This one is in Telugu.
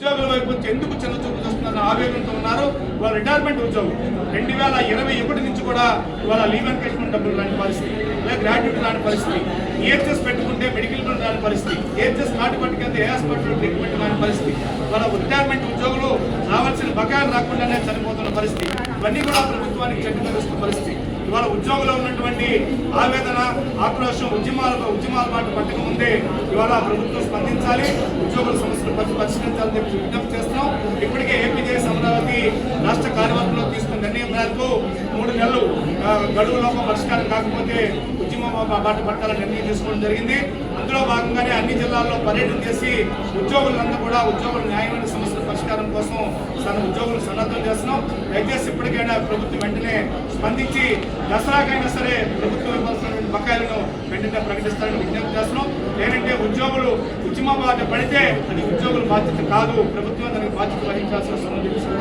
ఉద్యోగుల వైపు ఎందుకు చిన్న చూపు చూస్తున్నారని ఆవేదనతో ఉన్నారు. వాళ్ళ రిటైర్మెంట్ ఉద్యోగం. రెండు వేల ఇరవై ఒకటి నుంచి కూడా వాళ్ళ లీవ్ ఎన్కేజ్మెంట్ డబ్బులు రాని పరిస్థితి. లేదా గ్రాడ్యుయేట్ రాని పరిస్థితి. ఏర్చెస్ పెట్టుకుంటే మెడికల్ బిల్ రాని పరిస్థితి. ఏర్చెస్ నాటి పట్టుకెళ్తే ఏ హాస్పిటల్ ట్రీట్మెంట్ రాని పరిస్థితి. వాళ్ళ రిటైర్మెంట్ ఉద్యోగులు రావాల్సిన బకాయిలు రాకుండానే చనిపోతున్న పరిస్థితి. ఇవన్నీ కూడా ప్రభుత్వానికి చెడ్డ పరిస్థితి. ఇవాళ ఉద్యోగులు ఉన్నటువంటి ఆవేదన ఆక్రోషం ఉద్యమాల ఉద్యమాల మాట పట్టుకు ముందే ఇవాళ ప్రభుత్వం స్పందించాలి. ఉద్యోగుల సమస్యలు పరిష్కరించాలని చెప్పి విజ్ఞప్తి చేస్తున్నాం. ఇప్పటికే ఏపీజేఎస్ అమరావతి రాష్ట్ర కార్యవర్గంలో తీసుకున్న నిర్ణయం మేరకు మూడు నెలలు గడువులోపు పరిష్కారం కాకపోతే ఉద్యమం బాట పట్టాలని నిర్ణయం తీసుకోవడం జరిగింది. అందులో భాగంగానే అన్ని జిల్లాల్లో పర్యటన చేసి ఉద్యోగులందరూ కూడా ఉద్యోగుల న్యాయమైన సమస్యల పరిష్కారం కోసం తన ఉద్యోగులు సన్నద్ధం చేస్తున్నాం. దయచేసి ఇప్పటికైనా ప్రభుత్వం వెంటనే స్పందించి దసరాకైనా సరే ప్రభుత్వం ఇవ్వాల్సినటువంటి బకాయిలను వెంటనే ఉద్యోగులు ఉద్యమ బాధ పడితే అది ఉద్యోగుల బాధ్యత కాదు. ప్రభుత్వం దానికి బాధ్యత వహించాల్సిన సంబంధించిన